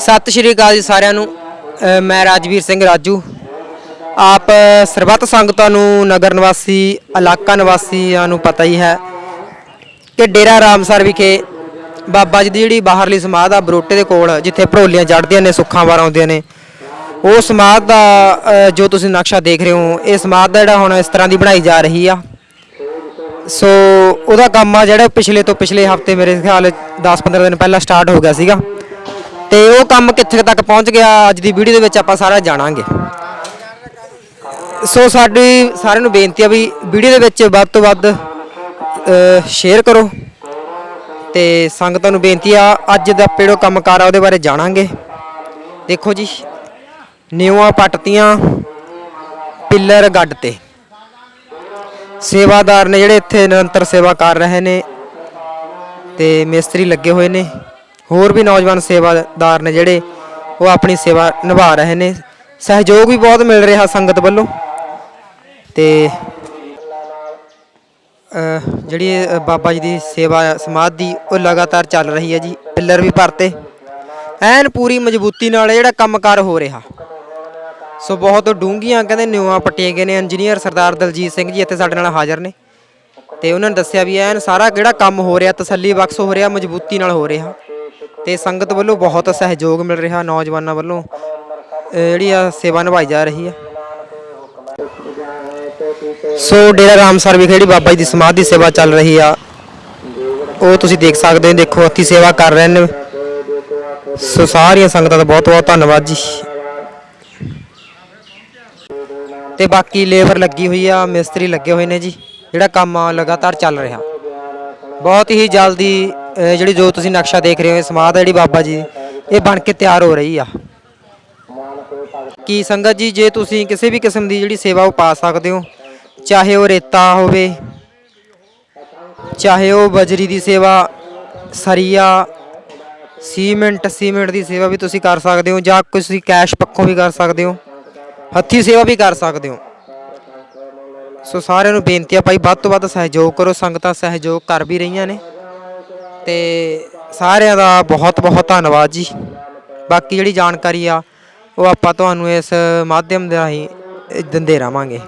ਸਤਿ ਸ਼੍ਰੀ ਅਕਾਲ ਜੀ ਸਾਰਿਆਂ ਨੂੰ। ਅ, ਮੈਂ ਰਾਜਵੀਰ ਸਿੰਘ ਰਾਜੂ। ਆਪ ਸਰਬੱਤ ਸੰਗਤਾਂ ਨੂੰ ਨਗਰ ਨਿਵਾਸੀ ਇਲਾਕਾ ਨਿਵਾਸੀਆਂ ਨੂੰ ਪਤਾ ਹੀ ਹੈ ਕਿ ਡੇਰਾ ਰਾਮਸਰ ਵਿਖੇ ਬਾਬਾ ਜੀ ਦੀ ਜਿਹੜੀ ਬਾਹਰਲੀ ਸਮਾਧ ਆ ਬਰੋਟੇ ਦੇ ਕੋਲ ਜਿੱਥੇ ਭਰੋਲੀਆਂ ਚੜ੍ਹਦੀਆਂ ਨੇ ਸੁੱਖਾਂ ਵਾਰ ਆਉਂਦੀਆਂ ਨੇ ਉਹ ਸਮਾਧ ਦਾ ਅ, ਜੋ ਤੁਸੀਂ ਨਕਸ਼ਾ ਦੇਖ ਰਹੇ ਹੋ ਇਹ ਸਮਾਧ ਦਾ ਜਿਹੜਾ ਹੁਣ ਇਸ ਤਰ੍ਹਾਂ ਦੀ ਬਣਾਈ ਜਾ ਰਹੀ ਆ। ਸੋ ਉਹਦਾ ਕੰਮ ਆ ਜਿਹੜਾ ਪਿਛਲੇ ਤੋਂ ਪਿਛਲੇ ਹਫ਼ਤੇ ਮੇਰੇ ਖਿਆਲ 10-15 ਦਿਨ ਪਹਿਲਾਂ ਸਟਾਰਟ ਹੋ ਗਿਆ ਸੀਗਾ। ਤੇ ਉਹ ਕੰਮ ਕਿੱਥੇ ਤੱਕ ਪਹੁੰਚ ਗਿਆ, ਅੱਜ ਦੀ ਵੀਡੀਓ ਦੇ ਵਿੱਚ ਆਪਾਂ ਸਾਰਾ ਜਾਣਾਂਗੇ। ਸੋ ਸਾਡੀ ਸਾਰਿਆਂ ਨੂੰ ਬੇਨਤੀ ਆ ਵੀ ਵੀਡੀਓ ਦੇ ਵਿੱਚ ਵੱਧ ਤੋਂ ਵੱਧ ਸ਼ੇਅਰ ਕਰੋ। ਤੇ ਸੰਗਤਾਂ ਨੂੰ ਬੇਨਤੀ ਆ, ਅੱਜ ਦਾ ਪੇੜੋ ਕੰਮਕਾਰ ਆ, ਉਹਦੇ ਬਾਰੇ ਜਾਣਾਂਗੇ। ਦੇਖੋ ਜੀ, ਨਿਊਆਂ ਪੱਟਤੀਆਂ, ਪਿੱਲਰ ਗੱਡ ਤੇ। ਸੇਵਾਦਾਰ ਨੇ ਜਿਹੜੇ ਇੱਥੇ ਨਿਰੰਤਰ ਸੇਵਾ ਕਰ ਰਹੇ ਨੇ, ਤੇ ਮਿਸਤਰੀ ਲੱਗੇ ਹੋਏ ਨੇ। ਹੋਰ ਵੀ ਨੌਜਵਾਨ ਸੇਵਾਦਾਰ ਨੇ ਜਿਹੜੇ ਉਹ ਆਪਣੀ ਸੇਵਾ ਨਿਭਾ ਰਹੇ ਨੇ। ਸਹਿਯੋਗ ਵੀ ਬਹੁਤ ਮਿਲ ਰਿਹਾ ਸੰਗਤ ਵੱਲੋਂ। ਤੇ ਜਿਹੜੀ ਬਾਬਾ ਜੀ ਦੀ ਸੇਵਾ ਸਮਾਧ ਦੀ ਉਹ ਲਗਾਤਾਰ ਚੱਲ ਰਹੀ ਹੈ ਜੀ। ਪਿੱਲਰ ਵੀ ਭਰਤੇ। ਐਨ ਪੂਰੀ ਮਜ਼ਬੂਤੀ ਨਾਲ ਜਿਹੜਾ ਕੰਮਕਾਰ ਹੋ ਰਿਹਾ। ਸੋ ਬਹੁਤ ਡੂੰਘੀਆਂ ਕਹਿੰਦੇ ਨਿਊਆਂ ਪੱਟੀਆਂ ਗਏ ਨੇ। ਇੰਜੀਨੀਅਰ ਸਰਦਾਰ ਦਲਜੀਤ ਸਿੰਘ ਜੀ ਇੱਥੇ ਸਾਡੇ ਨਾਲ ਹਾਜ਼ਰ ਨੇ। ਤੇ ਉਹਨਾਂ ਨੇ ਦੱਸਿਆ ਵੀ ਐਨ ਸਾਰਾ ਜਿਹੜਾ ਕੰਮ ਹੋ ਰਿਹਾ, ਤਸੱਲੀ ਬਖਸ਼ ਹੋ ਰਿਹਾ, ਮਜ਼ਬੂਤੀ ਨਾਲ ਹੋ ਰਿਹਾ। ਤੇ ਸੰਗਤ ਵੱਲੋਂ ਬਹੁਤ ਸਹਿਯੋਗ ਮਿਲ ਰਿਹਾ ਨੌਜਵਾਨਾਂ ਵੱਲੋਂ। ਜਿਹੜੀ ਆ ਸੇਵਾ ਨਿਭਾਈ ਜਾ ਰਹੀ ਆ। ਸੋ ਡੇਰਾ ਰਾਮਸਰ ਵਿਖੇ ਜਿਹੜੀ ਬਾਬਾ ਜੀ ਦੀ ਸਮਾਧ ਦੀ ਸੇਵਾ ਚੱਲ ਰਹੀ ਆ। ਉਹ ਤੁਸੀਂ ਦੇਖ ਸਕਦੇ ਹੋ, ਦੇਖੋ ਹੱਥੀ ਸੇਵਾ ਕਰ ਰਹੇ ਨੇ। ਸੋ ਸਾਰੀਆਂ ਸੰਗਤਾਂ ਦਾ ਬਹੁਤ ਬਹੁਤ ਧੰਨਵਾਦ ਜੀ। ਤੇ ਬਾਕੀ ਲੇਬਰ ਲੱਗੀ ਹੋਈ ਆ, ਮਿਸਤਰੀ ਲੱਗੇ ਹੋਏ ਨੇ ਜੀ, ਜਿਹੜਾ ਕੰਮ ਲਗਾਤਾਰ ਚੱਲ ਰਿਹਾ। ਬਹੁਤ ਹੀ ਜਲਦੀ ਅਹ ਜਿਹੜੀ ਜੋ ਤੁਸੀਂ ਨਕਸ਼ਾ ਦੇਖ ਰਹੇ ਹੋ ਇਹ ਸਮਾਧ ਹੈ ਜਿਹੜੀ ਬਾਬਾ ਜੀ ਦੀ, ਇਹ ਬਣ ਕੇ ਤਿਆਰ ਹੋ ਰਹੀ ਆ। ਕੀ ਸੰਗਤ ਜੀ ਜੇ ਤੁਸੀਂ ਕਿਸੇ ਵੀ ਕਿਸਮ ਦੀ ਜਿਹੜੀ ਸੇਵਾ ਉਹ ਪਾ ਸਕਦੇ ਹੋ ਚਾਹੇ ਉਹ ਰੇਤਾ ਹੋਵੇ ਚਾਹੇ ਉਹ ਬਜਰੀ ਦੀ ਸੇਵਾ ਸਰੀਆ ਸੀਮੈਂਟ ਸੀਮੈਂਟ ਦੀ ਸੇਵਾ ਵੀ ਤੁਸੀਂ ਕਰ ਸਕਦੇ ਹੋ ਜਾਂ ਤੁਸੀਂ ਕੈਸ਼ ਪੱਖੋਂ ਵੀ ਕਰ ਸਕਦੇ ਹੋ ਹੱਥੀ ਸੇਵਾ ਵੀ ਕਰ ਸਕਦੇ ਹੋ। ਸੋ ਸਾਰਿਆਂ ਨੂੰ ਬੇਨਤੀ ਆ ਭਾਈ ਵੱਧ ਤੋਂ ਵੱਧ ਸਹਿਯੋਗ ਕਰੋ ਸੰਗਤਾਂ ਸਹਿਯੋਗ ਕਰ ਵੀ ਰਹੀਆਂ ਨੇ। ਤੇ ਸਾਰਿਆਂ ਦਾ ਬਹੁਤ ਬਹੁਤ ਧੰਨਵਾਦ ਜੀ। ਬਾਕੀ ਜਿਹੜੀ ਜਾਣਕਾਰੀ ਆ, ਉਹ ਆਪਾਂ ਤੁਹਾਨੂੰ ਇਸ ਮਾਧਿਅਮ ਦੇ ਰਾਹੀਂ ਦਿੰਦੇ ਰਵਾਂਗੇ